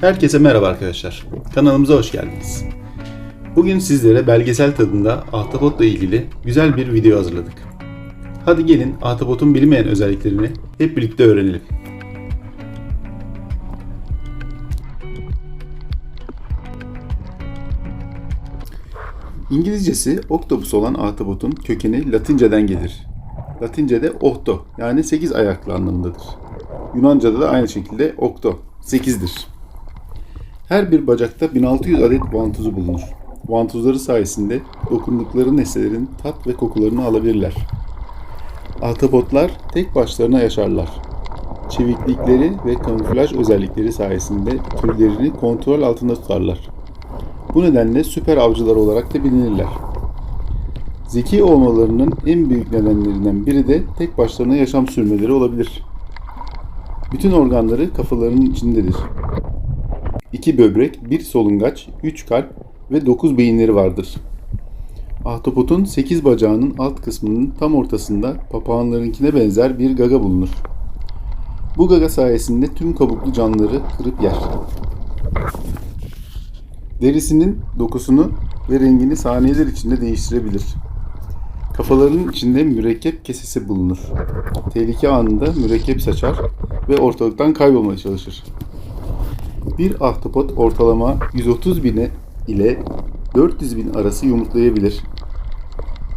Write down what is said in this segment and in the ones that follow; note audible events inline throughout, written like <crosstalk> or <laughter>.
Herkese merhaba arkadaşlar. Kanalımıza hoş geldiniz. Bugün sizlere belgesel tadında ahtapotla ilgili güzel bir video hazırladık. Hadi gelin ahtapotun bilinmeyen özelliklerini hep birlikte öğrenelim. İngilizcesi octopus olan ahtapotun kökeni Latinceden gelir. Latince'de octo yani 8 ayaklı anlamındadır. Yunanca'da da aynı şekilde octo, 8'dir. Her bir bacakta 1600 adet vantuzu bulunur. Vantuzları sayesinde dokundukları nesnelerin tat ve kokularını alabilirler. Ahtapotlar tek başlarına yaşarlar. Çeviklikleri ve kamuflaj özellikleri sayesinde türlerini kontrol altında tutarlar. Bu nedenle süper avcılar olarak da bilinirler. Zeki olmalarının en büyük nedenlerinden biri de tek başlarına yaşam sürmeleri olabilir. Bütün organları kafalarının içindedir. İki böbrek, bir solungaç, üç kalp ve dokuz beyinleri vardır. Ahtapotun sekiz bacağının alt kısmının tam ortasında papağanlarınkine benzer bir gaga bulunur. Bu gaga sayesinde tüm kabuklu canlıları kırıp yer. Derisinin dokusunu ve rengini saniyeler içinde değiştirebilir. Kafalarının içinde mürekkep kesesi bulunur. Tehlike anında mürekkep saçar ve ortalıktan kaybolmaya çalışır. Bir ahtapot ortalama 130 bine ile 400 bin arası yumurtlayabilir.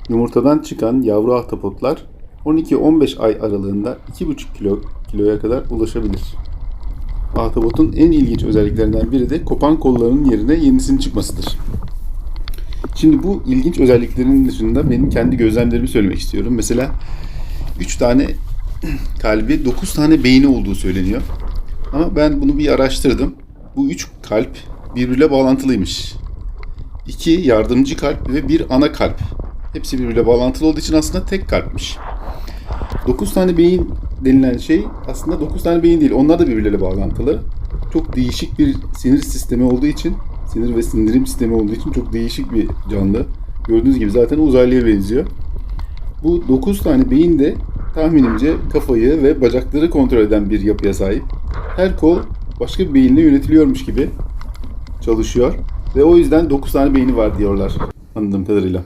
Yumurtadan çıkan yavru ahtapotlar 12-15 ay aralığında 2,5 kilo kiloya kadar ulaşabilir. Ahtapotun en ilginç özelliklerinden biri de kopan kollarının yerine yenisinin çıkmasıdır. Şimdi bu ilginç özelliklerin dışında benim kendi gözlemlerimi söylemek istiyorum. Mesela 3 tane <clears throat> kalbi 9 tane beyni olduğu söyleniyor. Ama ben bunu bir araştırdım. Bu 3 kalp birbiriyle bağlantılıymış. 2 yardımcı kalp ve bir ana kalp. Hepsi birbiriyle bağlantılı olduğu için aslında tek kalpmiş. 9 tane beyin denilen şey aslında 9 tane beyin değil. Onlar da birbirleriyle bağlantılı. Çok değişik bir sinir sistemi olduğu için, sinir ve sindirim sistemi olduğu için çok değişik bir canlı. Gördüğünüz gibi zaten uzaylıya benziyor. Bu 9 tane beyin de tahminimce kafayı ve bacakları kontrol eden bir yapıya sahip. Her kol başka bir beyinle yönetiliyormuş gibi çalışıyor. Ve o yüzden 9 tane beyni var diyorlar anladığım kadarıyla.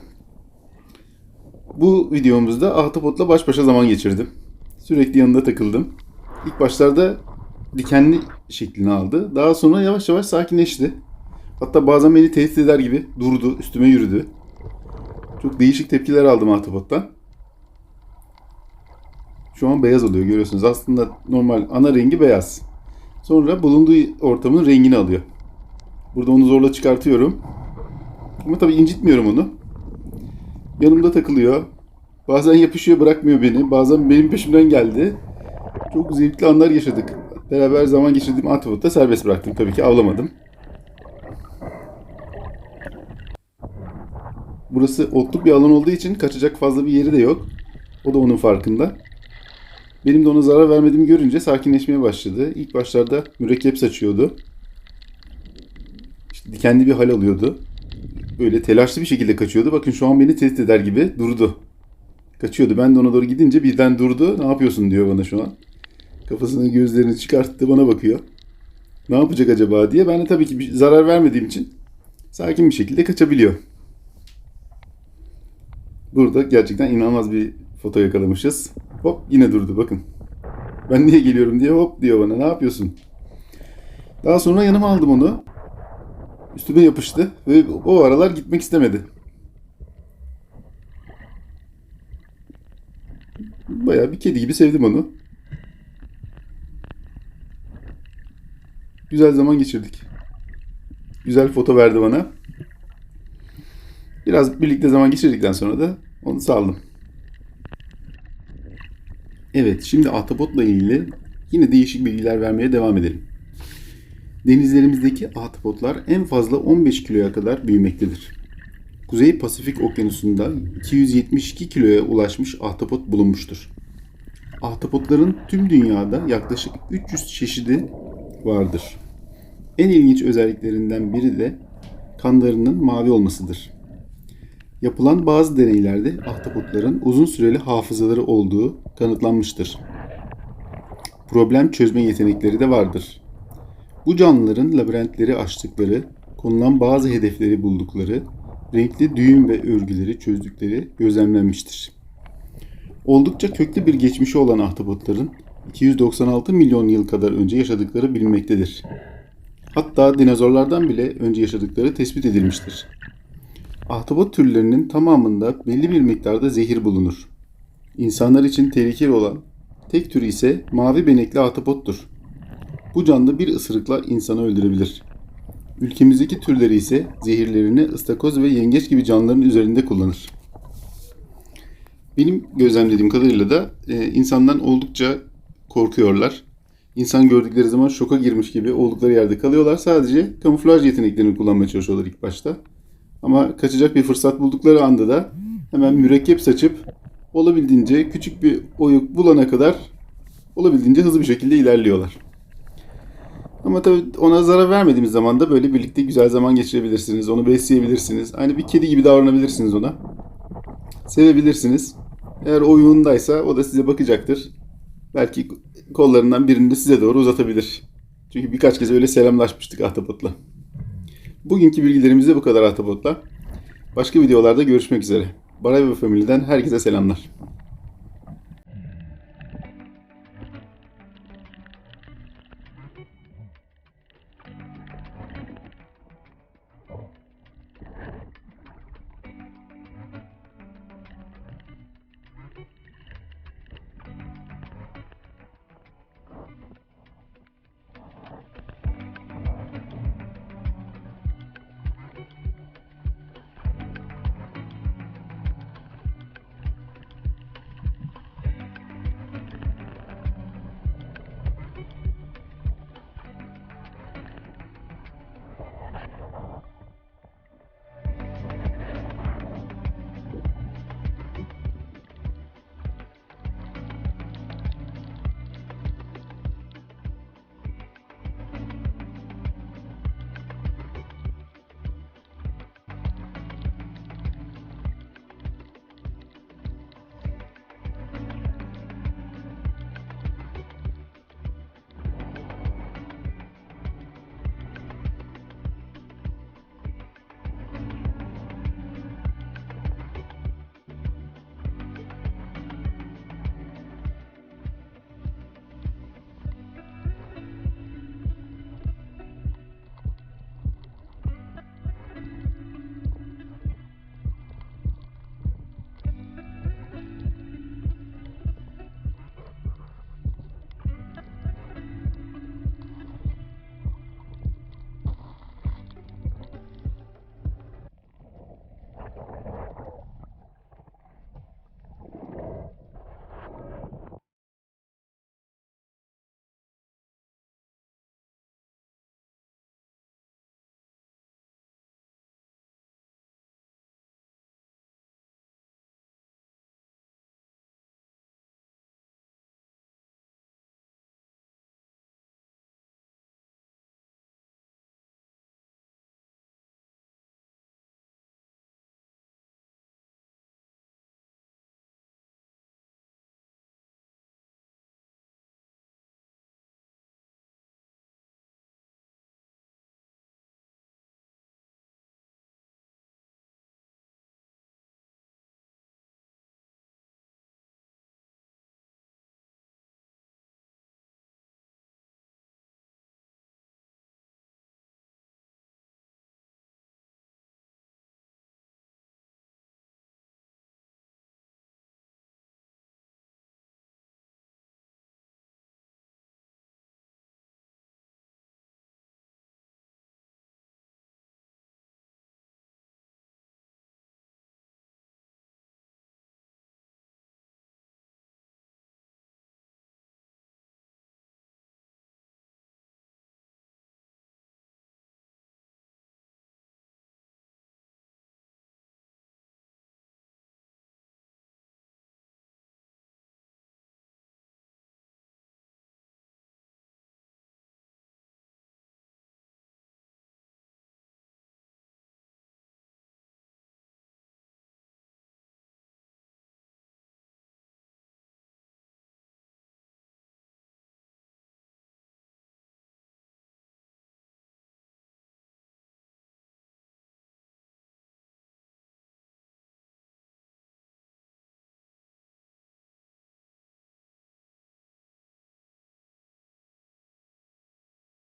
Bu videomuzda Ahtapot'la baş başa zaman geçirdim. Sürekli yanında takıldım. İlk başlarda dikenli şeklini aldı. Daha sonra yavaş yavaş sakinleşti. Hatta bazen beni tehdit eder gibi durdu, üstüme yürüdü. Çok değişik tepkiler aldım Ahtapot'tan. Şu an beyaz oluyor görüyorsunuz. Aslında normal ana rengi beyaz. Sonra bulunduğu ortamın rengini alıyor. Burada onu zorla çıkartıyorum. Ama tabii incitmiyorum onu. Yanımda takılıyor. Bazen yapışıyor bırakmıyor beni. Bazen benim peşimden geldi. Çok zevkli anlar yaşadık. Beraber zaman geçirdiğim Ahtapot'ta serbest bıraktım. Tabii ki avlamadım. Burası otluk bir alan olduğu için kaçacak fazla bir yeri de yok. O da onun farkında. Benim de ona zarar vermediğimi görünce sakinleşmeye başladı. İlk başlarda mürekkep saçıyordu. İşte dikenli bir hal alıyordu. Böyle telaşlı bir şekilde kaçıyordu. Bakın şu an beni tehdit eder gibi durdu. Kaçıyordu. Ben de ona doğru gidince birden durdu. Ne yapıyorsun diyor bana şu an. Kafasının gözlerini çıkarttı bana bakıyor. Ne yapacak acaba diye. Ben de tabii ki bir zarar vermediğim için sakin bir şekilde kaçabiliyor. Burada gerçekten inanılmaz bir foto yakalamışız. Hop yine durdu bakın. Ben niye geliyorum diye hop diyor bana. Ne yapıyorsun? Daha sonra yanıma aldım onu. Üstüme yapıştı ve o aralar gitmek istemedi. Bayağı bir kedi gibi sevdim onu. Güzel zaman geçirdik. Güzel foto verdi bana. Biraz birlikte zaman geçirdikten sonra da onu saldım. Evet, şimdi ahtapotla ilgili yine değişik bilgiler vermeye devam edelim. Denizlerimizdeki ahtapotlar en fazla 15 kiloya kadar büyümektedir. Kuzey Pasifik Okyanusu'nda 272 kiloya ulaşmış ahtapot bulunmuştur. Ahtapotların tüm dünyada yaklaşık 300 çeşidi vardır. En ilginç özelliklerinden biri de kanlarının mavi olmasıdır. Yapılan bazı deneylerde ahtapotların uzun süreli hafızaları olduğu kanıtlanmıştır. Problem çözme yetenekleri de vardır. Bu canlıların labirentleri açtıkları, konulan bazı hedefleri buldukları, renkli düğüm ve örgüleri çözdükleri gözlemlenmiştir. Oldukça köklü bir geçmişi olan ahtapotların 296 milyon yıl kadar önce yaşadıkları bilinmektedir. Hatta dinozorlardan bile önce yaşadıkları tespit edilmiştir. Ahtapot türlerinin tamamında belli bir miktarda zehir bulunur. İnsanlar için tehlikeli olan tek türü ise mavi benekli ahtapottur. Bu canlı bir ısırıkla insanı öldürebilir. Ülkemizdeki türleri ise zehirlerini ıstakoz ve yengeç gibi canlıların üzerinde kullanır. Benim gözlemlediğim kadarıyla da e, insandan oldukça korkuyorlar. İnsan gördükleri zaman şoka girmiş gibi oldukları yerde kalıyorlar. Sadece kamuflaj yeteneklerini kullanmaya çalışıyorlar ilk başta. Ama kaçacak bir fırsat buldukları anda da hemen mürekkep saçıp olabildiğince küçük bir oyuk bulana kadar olabildiğince hızlı bir şekilde ilerliyorlar. Ama tabii ona zarar vermediğimiz zaman da böyle birlikte güzel zaman geçirebilirsiniz. Onu besleyebilirsiniz. Aynı bir kedi gibi davranabilirsiniz ona. Sevebilirsiniz. Eğer oyuğundaysa o da size bakacaktır. Belki kollarından birini de size doğru uzatabilir. Çünkü birkaç kez öyle selamlaşmıştık ahtapotla. Bugünkü bilgilerimiz de bu kadar ahtapotla. Başka videolarda görüşmek üzere. Baray ve Family'den herkese selamlar.